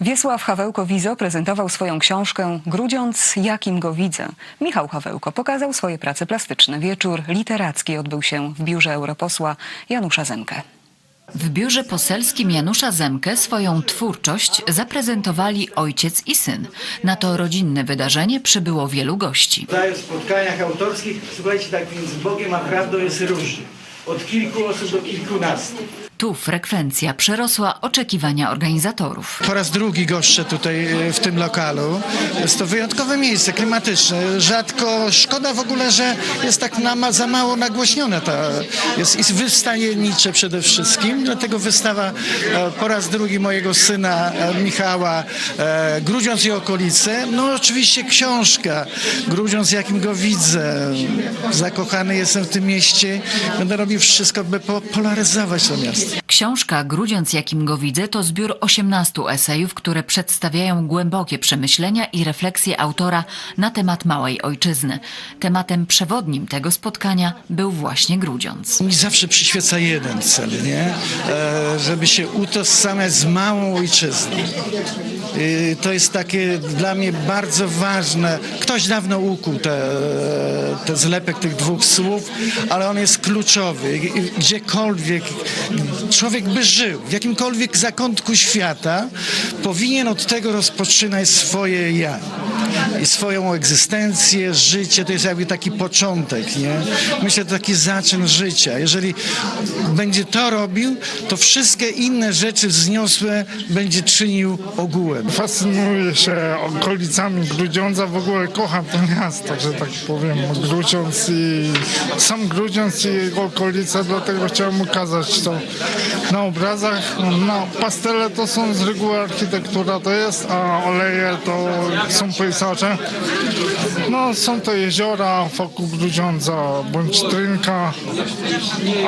Wiesław Hawełko-Wizo prezentował swoją książkę Grudziąc, jakim go widzę. Michał Hawełko pokazał swoje prace plastyczne. Wieczór literacki odbył się w biurze europosła Janusza Zemke. W biurze poselskim Janusza Zemkę swoją twórczość zaprezentowali ojciec i syn. Na to rodzinne wydarzenie przybyło wielu gości. W spotkaniach autorskich, słuchajcie, tak między Bogiem a prawdą jest różnie. Od kilku osób do kilkunastu. Tu frekwencja przerosła oczekiwania organizatorów. Po raz drugi goszczę tutaj e, w tym lokalu. Jest to wyjątkowe miejsce, klimatyczne. Rzadko, szkoda w ogóle, że jest tak na, za mało nagłośnione. Ta, jest, jest wystajemnicze przede wszystkim, dlatego wystawa e, po raz drugi mojego syna e, Michała, Grudziądz i okolice. No oczywiście książka, Grudziądz jakim go widzę. Zakochany jestem w tym mieście. Będę robił wszystko, by po- polaryzować to miasto. Książka Grudziąc jakim go widzę to zbiór 18 esejów, które przedstawiają głębokie przemyślenia i refleksje autora na temat małej ojczyzny. Tematem przewodnim tego spotkania był właśnie Grudziądz. Mi zawsze przyświeca jeden cel, nie? E, żeby się utożsamiać z małą ojczyzną. I to jest takie dla mnie bardzo ważne. Ktoś dawno ukuł te, te zlepek tych dwóch słów, ale on jest kluczowy. Gdziekolwiek człowiek by żył, w jakimkolwiek zakątku świata, powinien od tego rozpoczynać swoje ja. I swoją egzystencję, życie, to jest jakby taki początek, nie? Myślę, to taki zaczyn życia. Jeżeli będzie to robił, to wszystkie inne rzeczy wzniosłe będzie czynił ogółem. Fascynuję się okolicami Grudziądza, w ogóle kocham to miasto, że tak powiem, Grudziądz i sam Grudziądz i jego okolice, dlatego chciałem ukazać to na obrazach. No, pastele to są z reguły architektura to jest, a oleje to są pejsaże. No, są to jeziora wokół Grudziądza, bądź Trynka,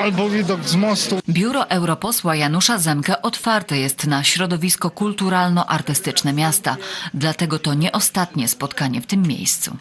albo widok z mostu. Biuro europosła Janusza Zemkę otwarte jest na środowisko kulturalno-artystyczne miasta, dlatego to nie ostatnie spotkanie w tym miejscu.